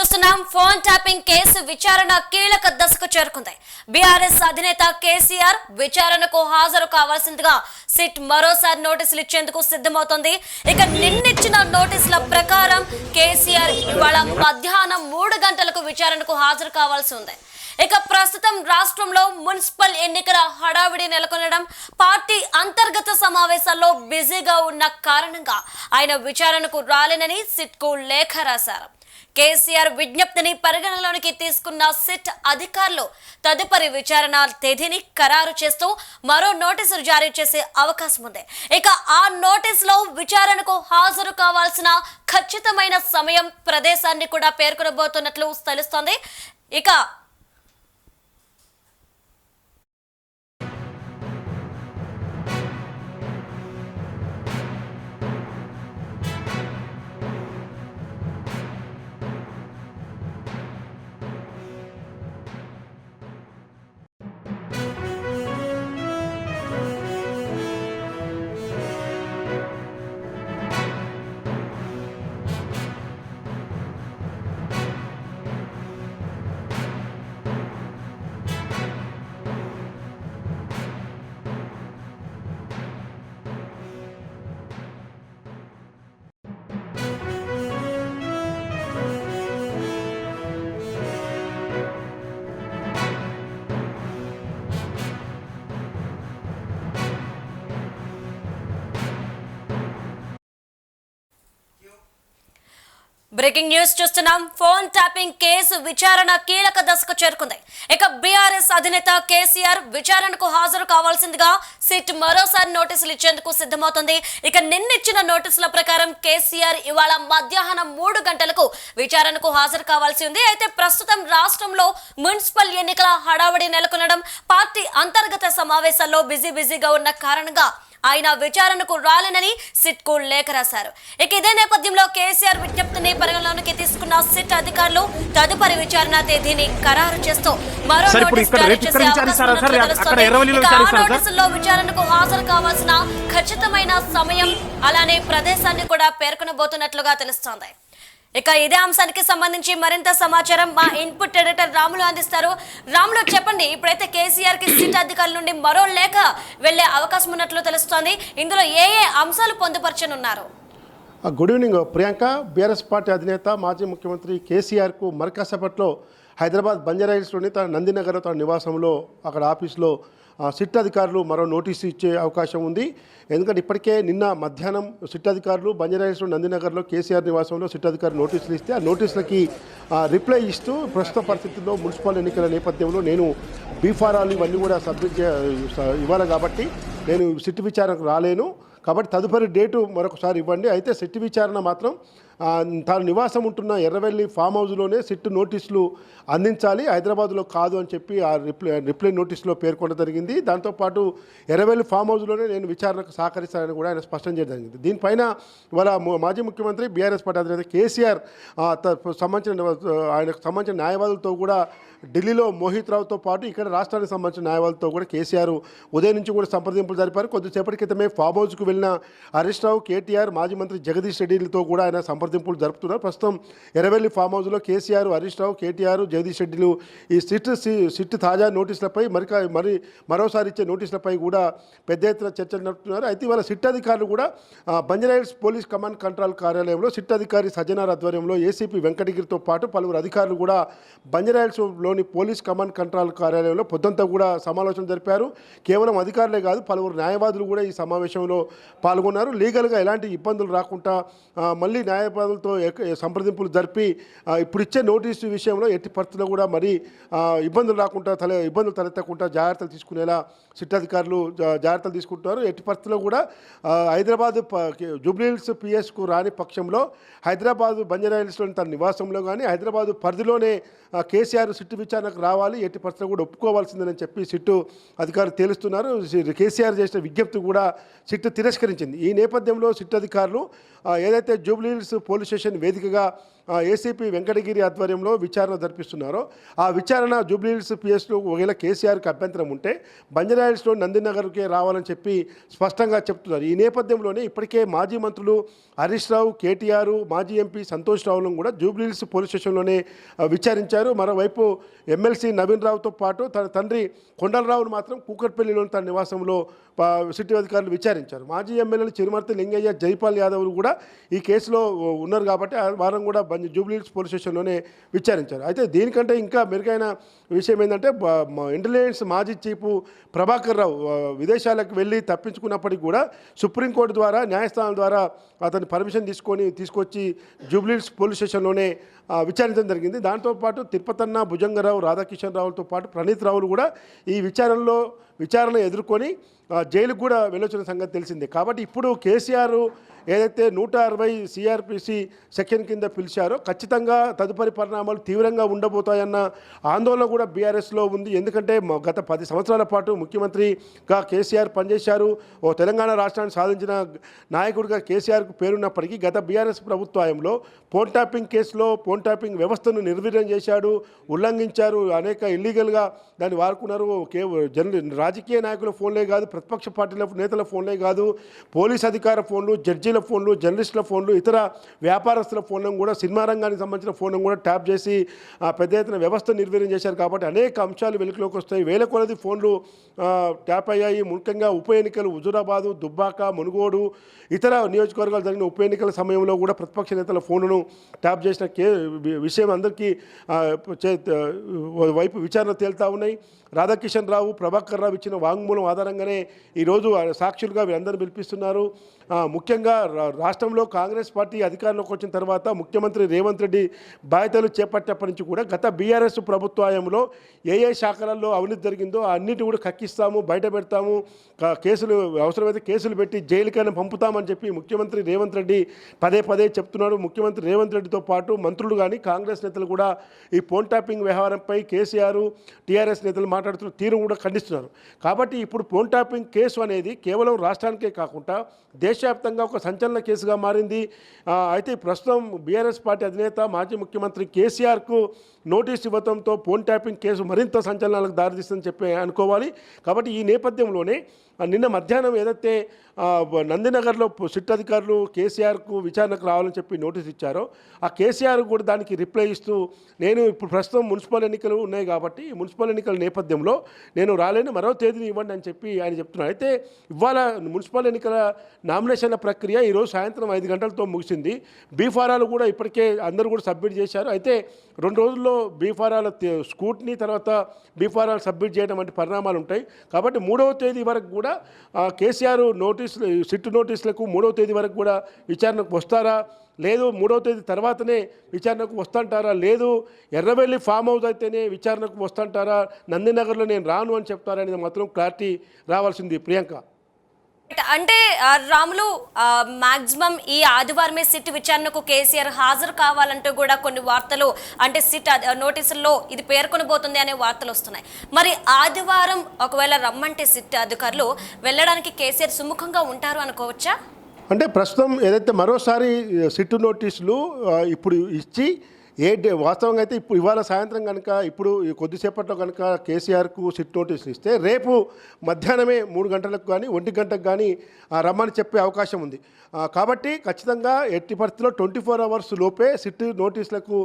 చూస్తున్నాం. Phone tapping case విచారణ కీలక దశకు చేరుకుంది. బీఆర్ఎస్ అధినేత కేసీఆర్ విచారణకు హాజరు కావాల్సిందిగా సిట్ మరోసారి నోటీసులు ఇచ్చేందుకు సిద్ధమవుతోంది. ఇక నిన్నిచ్చిన నోటీసుల ప్రకారం కేసీఆర్ ఇవాళ మధ్యాహ్నం మూడు గంటలకు విచారణకు హాజరు కావాల్సి ఉంది. ఇక ప్రస్తుతం రాష్ట్రంలో మున్సిపల్ ఎన్నికల హడావిడి నెలకొనడం పార్టీ అంతర్గత సమావేశాల్లో బిజీగా ఉన్న కారణంగా ఆయన విచారణకు రాలేనని సిట్కు లేఖ రాశారు. కేసీఆర్ విజ్ఞప్తిని పరిగణలోనికి తీసుకున్న సిట్ అధికారులు తదుపరి విచారణ తేదీని ఖరారు చేస్తూ మరో నోటీసులు జారీ చేసే అవకాశం ఉంది. ఇక ఆ నోటీసులో విచారణకు హాజరు కావాల్సిన ఖచ్చితమైన సమయం ప్రదేశాన్ని కూడా పేర్కొనబోతున్నట్లు తెలుస్తోంది. ఇక బ్రేకింగ్ న్యూస్ చూస్తున్నాం. ఫోన్ ట్యాపింగ్ కేసు విచారణ కీలక దశకు చేరుకుంది. ఇక బీఆర్ఎస్ అధినేత కేసీఆర్ విచారణకు హాజరు కావాల్సిందిగా సిట్ మరోసారి నోటీసులు ఇచ్చేందుకు సిద్ధమవుతుంది. ఇక నిన్నిచ్చిన నోటీసుల ప్రకారం కేసీఆర్ ఇవాళ మధ్యాహ్నం మూడు గంటలకు విచారణకు హాజరు కావాల్సి ఉంది. అయితే ప్రస్తుతం రాష్ట్రంలో మున్సిపల్ ఎన్నికల హడావడి నెలకొనడం పార్టీ అంతర్గత సమావేశాల్లో బిజీ బిజీగా ఉన్న కారణంగా ఆయన విచారణకు రాలేనని సిట్కు లేఖ రాశారు. ఇక ఇదే నేపథ్యంలో కేసీఆర్ విజ్ఞప్తిని పరిగణలోకి తీసుకున్న సిట్ అధికారులు తదుపరి విచారణ తేదీని ఖరారు చేస్తూ మరో నోటీస్ జారీ చేసే అవకాశం విచారణకు హాజరు కావాల్సిన ఖచ్చితమైన సమయం అలానే ప్రదేశాన్ని కూడా పేర్కొనబోతున్నట్లుగా తెలుస్తోంది. ఇక ఇదే అంశానికి సంబంధించి మరింత సమాచారం మా ఇన్పుట్ ఎడిటర్ రాములు అందిస్తారు. రాములు చెప్పండి ఇప్పుడైతే కేసీఆర్కి సీట్ అధికారుల నుండి మరో లేఖ వెళ్ళే అవకాశం ఉన్నట్లు తెలుస్తోంది. ఇందులో ఏ ఏ అంశాలు పొందుపరచనున్నారు? ఆ, good evening Priyanka. BRS party అధినేత మాజీ ముఖ్యమంత్రి కేసీఆర్కు మరికాసేపట్లో హైదరాబాద్ బంజారాహిల్స్లోని తన నందినగర్ తన నివాసంలో అక్కడ ఆఫీస్లో సిట్ అధికారులు మరో నోటీసు ఇచ్చే అవకాశం ఉంది. ఎందుకంటే ఇప్పటికే నిన్న మధ్యాహ్నం సిట్ అధికారులు బంజారాహిల్స్లో నందినగర్లో కేసీఆర్ నివాసంలో సిట్ అధికారులు నోటీసులు ఇస్తే ఆ నోటీసులకి రిప్లై ఇస్తూ ప్రస్తుత పరిస్థితుల్లో మున్సిపల్ ఎన్నికల నేపథ్యంలో నేను బీఫారాలు ఇవన్నీ కూడా సబ్మిట్ ఇవ్వాలి కాబట్టి నేను సిట్ విచారణకు రాలేను. కాబట్టి తదుపరి డేటు మరొకసారి ఇవ్వండి. అయితే సిట్ విచారణ మాత్రం తాను నివాసం ఉంటున్న ఎర్రవెల్లి ఫామ్ హౌస్లోనే సిట్ నోటీసులు అందించాలి హైదరాబాద్లో కాదు అని చెప్పి ఆ రిప్లై రిప్లై నోటీసులో పేర్కొనడం జరిగింది. దాంతోపాటు ఎర్రవెల్లి ఫామ్ హౌస్లోనే నేను విచారణకు సహకరిస్తానని కూడా ఆయన స్పష్టం చేయడం జరిగింది. దీనిపైన వాళ్ళ మాజీ ముఖ్యమంత్రి బీఆర్ఎస్ పార్టీ అధినేత కేసీఆర్ సంబంధించిన ఆయనకు సంబంధించిన న్యాయవాదులతో కూడా ఢిల్లీలో మోహిత్ రావుతో పాటు ఇక్కడ రాష్ట్రానికి సంబంధించిన న్యాయవాదులతో కూడా కేసీఆర్ ఉదయం నుంచి కూడా సంప్రదింపులు జరిపారు. కొద్దిసేపటి క్రితమే ఫామ్ హౌస్కు వెళ్ళిన హరీష్ రావు కేటీఆర్ మాజీ మంత్రి జగదీష్ రెడ్డిలతో కూడా ఆయన సంప్రదింపులు జరుపుతున్నారు. ప్రస్తుతం ఎర్రవెల్లి ఫామ్ హౌస్లో కేసీఆర్ హరీష్ రావు కేటీఆర్ జగదీష్ రెడ్డిలు ఈ సిట్ సి- సిట్ తాజా నోటీసులపై మరి మరి మరోసారి ఇచ్చే నోటీసులపై కూడా పెద్ద ఎత్తున చర్చలు నడుపుతున్నారు. అయితే ఇవాళ సిట్ అధికారులు కూడా ఆ, పోలీస్ కమాండ్ కంట్రోల్ కార్యాలయంలో సిట్ అధికారి సజ్జనార్ ఆధ్వర్యంలో ఏసీపీ వెంకటగిరితో పాటు పలువురు అధికారులు కూడా బంజారాహిల్స్లోని పోలీస్ కమాండ్ కంట్రోల్ కార్యాలయంలో పొద్దుంతా కూడా సమాలోచన జరిపారు. కేవలం అధికారులే కాదు పలువురు న్యాయవాదులు కూడా ఈ సమావేశంలో పాల్గొన్నారు. లీగల్గా ఎలాంటి ఇబ్బందులు రాకుండా మళ్ళీ న్యాయ ప్రజలతో సంప్రదింపులు జరిపి ఇప్పుడు ఇచ్చే నోటీసు విషయంలో ఎట్టి పరిస్థితుల్లో కూడా మరి ఇబ్బందులు రాకుండా తల ఇబ్బందులు తలెత్తకుండా జాగ్రత్తలు తీసుకునేలా సిట్ అధికారులు జాగ్రత్తలు తీసుకుంటున్నారు. ఎట్టి పరిస్థితుల్లో కూడా హైదరాబాద్ జూబ్లీహిల్స్ పిఎస్కు రాని పక్షంలో హైదరాబాద్ బంజారాహిల్స్లోని తన నివాసంలో కానీ హైదరాబాద్ పరిధిలోనే కేసీఆర్ సిట్టు విచారణకు రావాలి ఎట్టి పరిస్థితుల్లో కూడా ఒప్పుకోవాల్సిందని చెప్పి సిట్టు అధికారులు తేలుస్తున్నారు. కేసీఆర్ చేసిన విజ్ఞప్తి కూడా సిట్టు తిరస్కరించింది. ఈ నేపథ్యంలో సిట్ అధికారులు ఏదైతే జూబ్లీహిల్స్ పోలీస్ స్టేషన్ వేదికగా ఏసీపీ వెంకటగిరి ఆధ్వర్యంలో విచారణ జరిపిస్తున్నారో. ఆ విచారణ జూబ్లీహిల్స్ పిఎస్లో ఒకవేళ కేసీఆర్కి అభ్యంతరం ఉంటే బంజరాయిల్స్లో నందినగర్కే రావాలని చెప్పి స్పష్టంగా చెప్తున్నారు. ఈ నేపథ్యంలోనే ఇప్పటికే మాజీ మంత్రులు హరీష్ రావు కేటీఆర్ మాజీ ఎంపీ సంతోష్ రావులను కూడా జూబ్లీహిల్స్ పోలీస్ స్టేషన్లోనే విచారించారు. మరోవైపు ఎమ్మెల్సీ నవీన్ రావుతో పాటు తన తండ్రి కొండలరావును మాత్రం కూకట్పల్లిలోని తన నివాసంలో సిటీ అధికారులు విచారించారు. మాజీ ఎమ్మెల్యేలు చిరుమర్తి లింగయ్య జైపాల్ యాదవ్లు కూడా ఈ కేసులో ఉన్నారు కాబట్టి ఆ వారం కూడా బంజ్ జూబ్లీహిల్స్ పోలీస్ స్టేషన్లోనే విచారించారు. అయితే దీనికంటే ఇంకా మెరుగైన విషయం ఏంటంటే ఇంటెలిజెన్స్ మాజీ చీఫ్ ప్రభాకర్ రావు విదేశాలకు వెళ్ళి తప్పించుకున్నప్పటికీ కూడా సుప్రీంకోర్టు ద్వారా న్యాయస్థానం ద్వారా అతని పర్మిషన్ తీసుకొని తీసుకొచ్చి జూబ్లీహిల్స్ పోలీస్ స్టేషన్లోనే విచారించడం జరిగింది. దాంతోపాటు తిరుపతన్న భుజంగరావు రాధాకిషన్ రావులతో పాటు ప్రణీత్ రావులు కూడా ఈ విచారణలో విచారణ ఎదుర్కొని జైలుకు కూడా వెళ్ళొచ్చిన సంగతి తెలిసిందే. కాబట్టి ఇప్పుడు కేసీఆర్ ఏదైతే నూట అరవై సిఆర్పిసి సెక్షన్ కింద పిలిచారో ఖచ్చితంగా తదుపరి పరిణామాలు తీవ్రంగా ఉండబోతాయన్న ఆందోళన కూడా బీఆర్ఎస్లో ఉంది. ఎందుకంటే గత పది సంవత్సరాల పాటు ముఖ్యమంత్రిగా కేసీఆర్ పనిచేశారు. ఓ తెలంగాణ రాష్ట్రాన్ని సాధించిన నాయకుడిగా కేసీఆర్కు పేరున్నప్పటికీ గత బీఆర్ఎస్ ప్రభుత్వంలో ఫోన్ ట్యాపింగ్ కేసులో ఫోన్ ట్యాపింగ్ వ్యవస్థను నిర్వీర్యం చేశాడు ఉల్లంఘించారు అనేక ఇల్లీగల్గా దాన్ని వాడుకున్నారు. కే రాజకీయ నాయకుల ఫోన్లే కాదు ప్రతిపక్ష పార్టీల నేతల ఫోన్లే కాదు పోలీస్ అధికార ఫోన్లు జడ్జీల ఫోన్లు జర్నలిస్టుల ఫోన్లు ఇతర వ్యాపారస్తుల ఫోన్లను కూడా సినిమా రంగానికి సంబంధించిన ఫోన్లను కూడా ట్యాప్ చేసి పెద్ద ఎత్తున వ్యవస్థ నిర్వీర్యం చేశారు కాబట్టి అనేక అంశాలు వెలుగులోకి వస్తాయి. వేల కొలది ఫోన్లు ట్యాప్ అయ్యాయి. ముఖ్యంగా ఉప ఎన్నికలు హుజురాబాదు దుబ్బాక మునుగోడు ఇతర నియోజకవర్గాలు జరిగిన ఉప ఎన్నికల సమయంలో కూడా ప్రతిపక్ష నేతల ఫోన్లను ట్యాప్ చేసిన కే విషయం అందరికీ చే- వైపు విచారణ తేలుతూ ఉన్నాయి. రాధాకిషన్ రావు ప్రభాకర్ రావు ఇచ్చిన వాంగ్మూలం ఆధారంగానే ఈరోజు సాక్షులుగా వీరందరూ పిలిపిస్తున్నారు. ముఖ్యంగా రా- రాష్ట్రంలో కాంగ్రెస్ పార్టీ అధికారంలోకి వచ్చిన తర్వాత ముఖ్యమంత్రి రేవంత్ రెడ్డి బాధ్యతలు చేపట్టేప్పటి నుంచి కూడా గత బీఆర్ఎస్ ప్రభుత్వాయంలో ఏ ఏ శాఖలలో అవినీతి జరిగిందో అన్నిటి కూడా కక్కిస్తాము బయట పెడతాము. కేసులు అవసరమైతే కేసులు పెట్టి జైలుకైనా పంపుతామని చెప్పి ముఖ్యమంత్రి రేవంత్ రెడ్డి పదే పదే చెప్తున్నాడు ముఖ్యమంత్రి రేవంత్ రెడ్డితో పాటు మంత్రులు కానీ కాంగ్రెస్ నేతలు కూడా ఈ ఫోన్ ట్యాపింగ్ వ్యవహారంపై కేసీఆర్ టీఆర్ఎస్ నేతలు మాట్లాడుతున్న తీరు కూడా ఖండిస్తున్నారు. కాబట్టి ఇప్పుడు ఫోన్ ట్యాపింగ్ కేసు అనేది కేవలం రాష్ట్రానికే కాకుండా దేశవ్యాప్తంగా ఒక సంచలన కేసుగా మారింది. అయితే ప్రస్తుతం బీఆర్ఎస్ పార్టీ అధినేత మాజీ ముఖ్యమంత్రి కేసీఆర్కు నోటీస్ ఇవ్వడంతో ఫోన్ ట్యాపింగ్ కేసు మరింత సంచలనాలకు దారితీస్తుందని చెప్పి అనుకోవాలి. కాబట్టి ఈ నేపథ్యంలోనే నిన్న మధ్యాహ్నం ఏదైతే నందినగర్లో సిట్ అధికారులు కేసీఆర్కు విచారణకు రావాలని చెప్పి నోటీస్ ఇచ్చారో ఆ కేసీఆర్ కూడా దానికి రిప్లై ఇస్తూ నేను ఇప్పుడు ప్రస్తుతం మున్సిపల్ ఎన్నికలు ఉన్నాయి కాబట్టి మున్సిపల్ ఎన్నికల నేపథ్యం నేపథ్యంలో నేను రాలేను మరో తేదీని ఇవ్వండి అని చెప్పి ఆయన చెప్తున్నారు. అయితే ఇవాళ మున్సిపల్ ఎన్నికల నామినేషన్ల ప్రక్రియ ఈరోజు సాయంత్రం ఐదు గంటలతో ముగిసింది. బీఫారాలు కూడా ఇప్పటికే అందరూ కూడా సబ్మిట్ చేశారు. అయితే రెండు రోజుల్లో బీఫారాల స్కూట్ని తర్వాత బీఫారాలు సబ్మిట్ చేయడం వంటి పరిణామాలు ఉంటాయి. కాబట్టి మూడవ తేదీ వరకు కూడా కేసీఆర్ నోటీసులు సిట్ నోటీసులకు మూడవ తేదీ వరకు కూడా విచారణకు వస్తారా? లేదు మూడవ తేదీ తర్వాతనే విచారణకు వస్తుంటారా? లేదు ఎర్రవెల్లి ఫామ్ హౌస్ అయితేనే విచారణకు వస్తుంటారా? నందినగర్లో నేను రాను అని చెప్తారనేది మాత్రం క్లారిటీ రావాల్సింది. ప్రియాంక. అంటే రాములు మాక్సిమం ఈ ఆదివారమే సిట్ విచారణకు కేసీఆర్ హాజరు కావాలంటూ కూడా కొన్ని వార్తలు అంటే సిట్ నోటీసుల్లో ఇది పేర్కొని పోతుంది అనే వార్తలు వస్తున్నాయి. మరి ఆదివారం ఒకవేళ రమ్మంటే సిట్ అధికారులు వెళ్ళడానికి కేసీఆర్ సుముఖంగా ఉంటారు అనుకోవచ్చా? అంటే ప్రస్తుతం ఏదైతే మరోసారి సిట్టు నోటీసులు ఇప్పుడు ఇచ్చి ఏ డే వాస్తవంగా అయితే ఇప్పుడు ఇవాళ సాయంత్రం కనుక ఇప్పుడు కొద్దిసేపట్లో కనుక కేసీఆర్కు సిట్ నోటీసులు ఇస్తే రేపు మధ్యాహ్నమే మూడు గంటలకు కానీ ఒంటి గంటకు కానీ ఆ, రమ్మని చెప్పే అవకాశం ఉంది. కాబట్టి ఖచ్చితంగా ఎట్టి పరిస్థితిలో ట్వంటీ ఫోర్ అవర్స్ లోపే సిట్ నోటీసులకు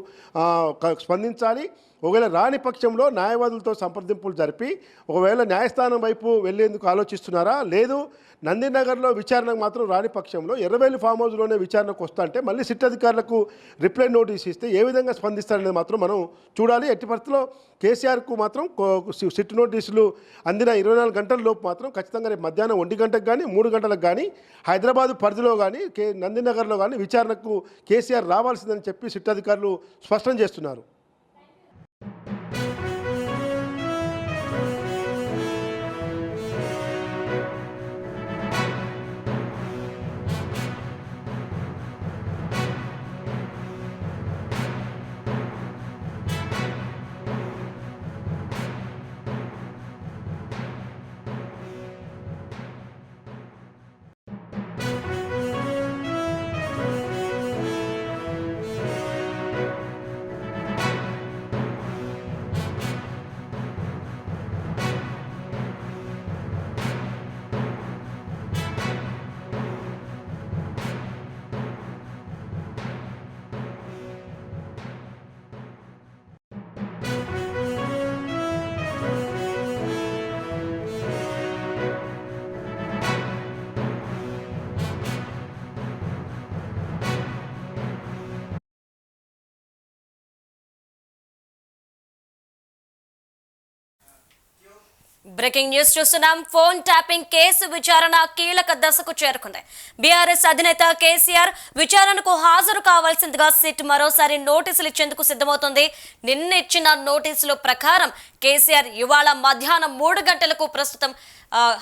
స్పందించాలి. ఒకవేళ రాని పక్షంలో న్యాయవాదులతో సంప్రదింపులు జరిపి ఒకవేళ న్యాయస్థానం వైపు వెళ్ళేందుకు ఆలోచిస్తున్నారా? లేదు. నందినగర్లో విచారణకు మాత్రం రాని పక్షంలో ఎర్రవేలి ఫామ్ హౌస్లోనే విచారణకు వస్తాంటే మళ్ళీ సిట్ అధికారులకు రిప్లై నోటీస్ ఇస్తే ఏ విధంగా స్పందిస్తారనేది మాత్రం మనం చూడాలి. ఎట్టి పరిస్థితిలో కేసీఆర్కు మాత్రం కో- సి- సిట్ నోటీసులు అందిన ఇరవై నాలుగు గంటల లోపు మాత్రం ఖచ్చితంగా రేపు మధ్యాహ్నం ఒంటి గంటకు కానీ మూడు గంటలకు కానీ హైదరాబాద్ పరిధిలో కానీ కే నందినగర్లో కానీ విచారణకు కేసీఆర్ రావాల్సిందని చెప్పి సిట్ అధికారులు స్పష్టం చేస్తున్నారు. బ్రేకింగ్ న్యూస్ చూస్తున్నాం. ఫోన్ ట్యాపింగ్ కేసు విచారణ కీలక దశకు చేరుకుంది. బీఆర్ఎస్ అధినేత కేసీఆర్ విచారణకు హాజరు కావాల్సిందిగా సిట్ మరోసారి నోటీసులు ఇచ్చేందుకు సిద్ధమవుతుంది. నిన్న ఇచ్చిన నోటీసుల ప్రకారం కేసీఆర్ ఇవాళ మధ్యాహ్నం మూడు గంటలకు ప్రస్తుతం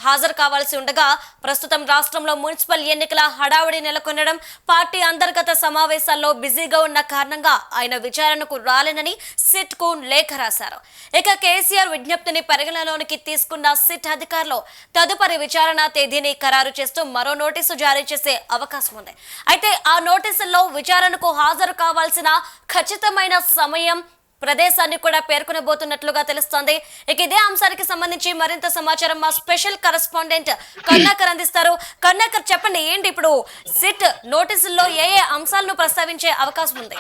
హాజరు కావాల్సి ఉండగా ప్రస్తుతం రాష్ట్రంలో మున్సిపల్ ఎన్నికల హడావుడి నెలకొనడం పార్టీ అంతర్గత సమావేశాల్లో బిజీగా ఉన్న కారణంగా ఆయన విచారణకు రాలేనని సిట్కు లేఖ రాశారు. ఇక కేసీఆర్ విజ్ఞప్తిని పరిగణలోనికి తీసుకున్న సిట్ అధికారులు తదుపరి విచారణ తేదీని ఖరారు చేస్తూ మరో నోటీసు జారీ చేసే అవకాశం ఉంది. అయితే ఆ నోటీసుల్లో విచారణకు హాజరు కావాల్సిన ఖచ్చితమైన సమయం ప్రదేశాన్ని కూడా పేర్కొనబోతున్నట్లుగా తెలుస్తోంది. ఇక ఇదే అంశానికి సంబంధించి మరింత సమాచారం మా స్పెషల్ కరస్పాండెంట్ కర్ణాకర్ అందిస్తారు. కర్ణాకర్ చెప్పండి ఏంటి ఇప్పుడు సిట్ నోటీసుల్లో ఏ ఏ అంశాలను ప్రస్తావించే అవకాశం ఉంది?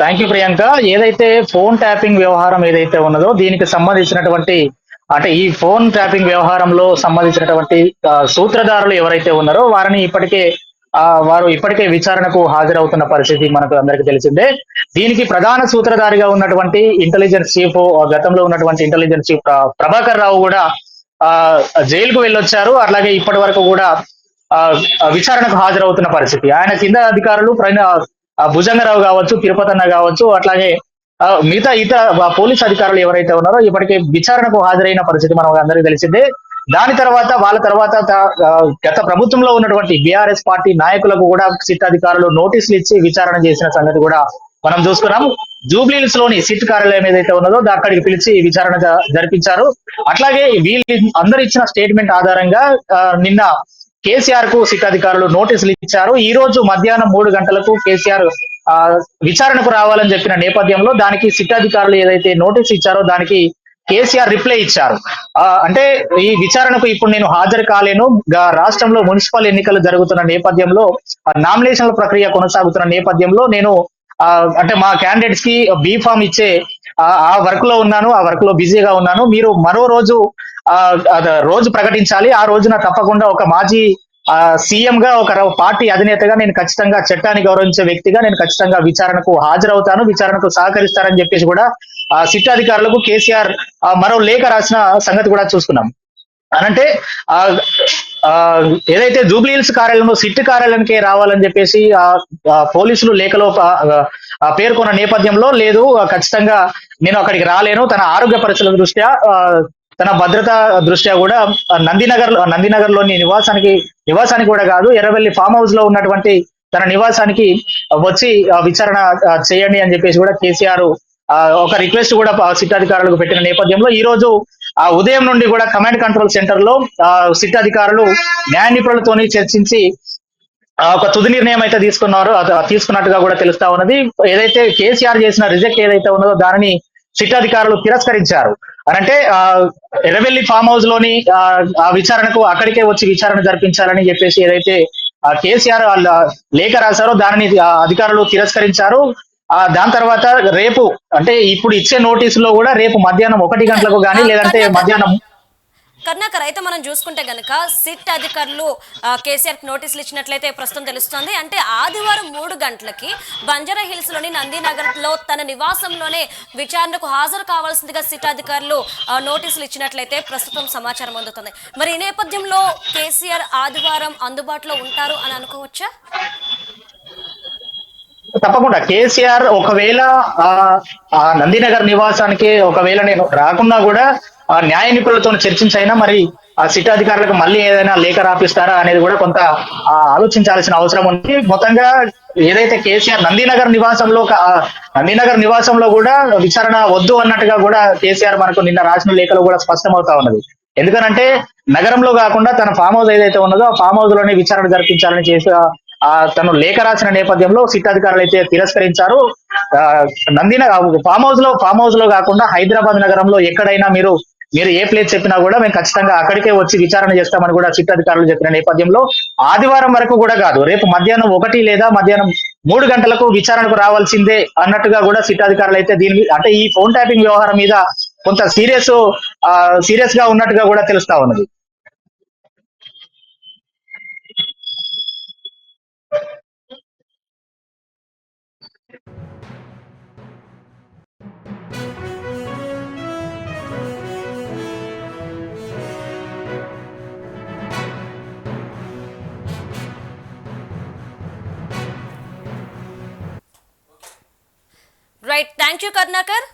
Thank you Priyanka. ఏదైతే ఫోన్ ట్యాపింగ్ వ్యవహారం ఏదైతే ఉన్నదో దీనికి సంబంధించినటువంటి అంటే ఈ ఫోన్ ట్యాపింగ్ వ్యవహారంలో సంబంధించినటువంటి సూత్రధారులు ఎవరైతే ఉన్నారో వారిని ఇప్పటికే వారు ఇప్పటికే విచారణకు హాజరవుతున్న పరిస్థితి మనకు అందరికీ తెలిసిందే. దీనికి ప్రధాన సూత్రధారిగా ఉన్నటువంటి ఇంటెలిజెన్స్ చీఫ్ గతంలో ఉన్నటువంటి ఇంటెలిజెన్స్ చీఫ్ ప్రభాకర్ రావు కూడా ఆ జైలుకు వెళ్ళొచ్చారు. అట్లాగే ఇప్పటి వరకు కూడా ఆ విచారణకు హాజరవుతున్న పరిస్థితి. ఆయన కింద అధికారులు భుజంగరావు కావచ్చు తిరుపతన్న కావచ్చు అట్లాగే ఆ, మిగతా ఇతర పోలీస్ అధికారులు ఎవరైతే ఉన్నారో ఇప్పటికే విచారణకు హాజరైన పరిస్థితి మనకు అందరికీ తెలిసిందే. దాని తర్వాత వాళ్ళ తర్వాత గత ప్రభుత్వంలో ఉన్నటువంటి బీఆర్ఎస్ పార్టీ నాయకులకు కూడా సిట్ అధికారులు నోటీసులు ఇచ్చి విచారణ చేసిన సంగతి కూడా మనం చూసుకున్నాం జూబ్లీహిల్స్లోని సిట్ కార్యాలయం ఏదైతే ఉన్నదో అక్కడికి పిలిచి విచారణ జరిపించారు. అట్లాగే వీళ్ళు అందరు ఇచ్చిన స్టేట్మెంట్ ఆధారంగా నిన్న కేసీఆర్కు సిట్ అధికారులు నోటీసులు ఇచ్చారు. ఈ రోజు మధ్యాహ్నం మూడు గంటలకు కేసీఆర్ ఆ, విచారణకు రావాలని చెప్పిన నేపథ్యంలో దానికి సిట్ అధికారులు ఏదైతే నోటీస్ ఇచ్చారో దానికి కేసీఆర్ రిప్లై ఇచ్చారు. ఆ, అంటే ఈ విచారణకు ఇప్పుడు నేను హాజరు కాలేను. రాష్ట్రంలో మున్సిపల్ ఎన్నికలు జరుగుతున్న నేపథ్యంలో నామినేషన్ల ప్రక్రియ కొనసాగుతున్న నేపథ్యంలో నేను ఆ, అంటే మా క్యాండిడేట్స్కి బీ ఫామ్ ఇచ్చే ఆ వర్క్లో ఉన్నాను. ఆ వర్క్లో బిజీగా ఉన్నాను. మీరు మరో రోజు ఆ రోజు ప్రకటించాలి. ఆ రోజున తప్పకుండా ఒక మాజీ సీఎం గా ఒక పార్టీ అధినేతగా నేను ఖచ్చితంగా చట్టాన్ని గౌరవించే వ్యక్తిగా నేను ఖచ్చితంగా విచారణకు హాజరవుతాను. విచారణకు సహకరిస్తారని చెప్పేసి కూడా ఆ సిట్ అధికారులకు కేసీఆర్ ఆ, మరో లేఖ రాసిన సంగతి కూడా చూసుకున్నాం. అనంటే ఆ ఏదైతే జూబ్లీ హిల్స్ కార్యాలయంలో సిట్ కార్యాలయానికి రావాలని చెప్పేసి ఆ పోలీసులు లేఖలో పేర్కొన్న నేపథ్యంలో లేదు. ఖచ్చితంగా నేను అక్కడికి రాలేను. తన ఆరోగ్య పరిస్థితుల దృష్ట్యా తన భద్రత దృష్ట్యా కూడా నందినగర్ నందినగర్లోని నివాసానికి నివాసానికి కూడా కాదు ఎర్రవెల్లి ఫామ్ హౌస్లో ఉన్నటువంటి తన నివాసానికి వచ్చి విచారణ చేయండి అని చెప్పేసి కూడా కేసీఆర్ ఒక రిక్వెస్ట్ కూడా సిట్ అధికారులకు పెట్టిన నేపథ్యంలో ఈ రోజు ఆ ఉదయం నుండి కూడా కమాండ్ కంట్రోల్ సెంటర్లో ఆ, సిట్ అధికారులు న్యాయ నిపుణులతోని చర్చించి ఒక తుది నిర్ణయం అయితే తీసుకున్నారో. అది తీసుకున్నట్టుగా కూడా తెలుస్తా ఉన్నది. ఏదైతే కేసీఆర్ చేసిన రిజెక్ట్ ఏదైతే ఉన్నదో దానిని సిట్ అధికారులు తిరస్కరించారు అనంటే ఆ ఎర్రవెల్లి ఫామ్ హౌస్లోని ఆ, విచారణకు అక్కడికే వచ్చి విచారణ జరిపించాలని చెప్పేసి ఏదైతే ఆ కేసీఆర్ లేఖ రాశారో దానిని అధికారులు తిరస్కరించారు. దాని తర్వాత రేపు అంటే ఇప్పుడు ఇచ్చే నోటీసులో కూడా రేపు మధ్యాహ్నం ఒకటి గంటలకు కానీ లేదంటే మధ్యాహ్నం కర్ణాకర్ అయితే మనం చూసుకుంటే గనక సిట్ అధికారులు కేసీఆర్ నోటీసులు ఇచ్చినట్లయితే ప్రస్తుతం తెలుస్తోంది. అంటే ఆదివారం మూడు గంటలకి బంజారా హిల్స్లోని నందీనగర్లో తన నివాసంలోనే విచారణకు హాజరు కావాల్సిందిగా సిట్ అధికారులు నోటీసులు ఇచ్చినట్లయితే ప్రస్తుతం సమాచారం అందుతుంది. మరి ఈ నేపథ్యంలో కేసీఆర్ ఆదివారం అందుబాటులో ఉంటారు అని అనుకోవచ్చా? తప్పకుండా. కేసీఆర్ ఒకవేళ ఆ ఆ నందినగర్ నివాసానికి ఒకవేళ నేను రాకున్నా కూడా ఆ న్యాయ నిపుణులతో చర్చించైనా మరి ఆ సిట్ అధికారులకు మళ్ళీ ఏదైనా లేఖ రాపిస్తారా అనేది కూడా కొంత ఆలోచించాల్సిన అవసరం ఉంది. మొత్తంగా ఏదైతే కేసీఆర్ నందినగర్ నివాసంలో నందినగర్ నివాసంలో కూడా విచారణ వద్దు అన్నట్టుగా కూడా కేసీఆర్ మనకు నిన్న రాసిన లేఖలో కూడా స్పష్టమవుతా ఉన్నది. ఎందుకనంటే నగరంలో కాకుండా తన ఫామ్ హౌస్ ఏదైతే ఉన్నదో ఆ ఫామ్ హౌస్లోనే విచారణ జరిపించాలని చేసే ఆ, తను లేఖ రాసిన నేపథ్యంలో సిట్ అధికారులు అయితే తిరస్కరించారు. ఆ, నందిన ఫామ్ హౌస్లో ఫామ్ హౌస్లో కాకుండా హైదరాబాద్ నగరంలో ఎక్కడైనా మీరు మీరు ఏ ప్లేస్ చెప్పినా కూడా మేము ఖచ్చితంగా అక్కడికే వచ్చి విచారణ చేస్తామని కూడా సిట్ అధికారులు చెప్పిన నేపథ్యంలో ఆదివారం వరకు కూడా కాదు రేపు మధ్యాహ్నం ఒకటి లేదా మధ్యాహ్నం మూడు గంటలకు విచారణకు రావాల్సిందే అన్నట్టుగా కూడా సిట్ అధికారులు అయితే దీని మీద- అంటే ఈ ఫోన్ ట్యాపింగ్ వ్యవహారం మీద కొంత సీరియస్ సీరియస్గా ఉన్నట్టుగా కూడా తెలుస్తా ఉన్నది. Right thank you Karunakar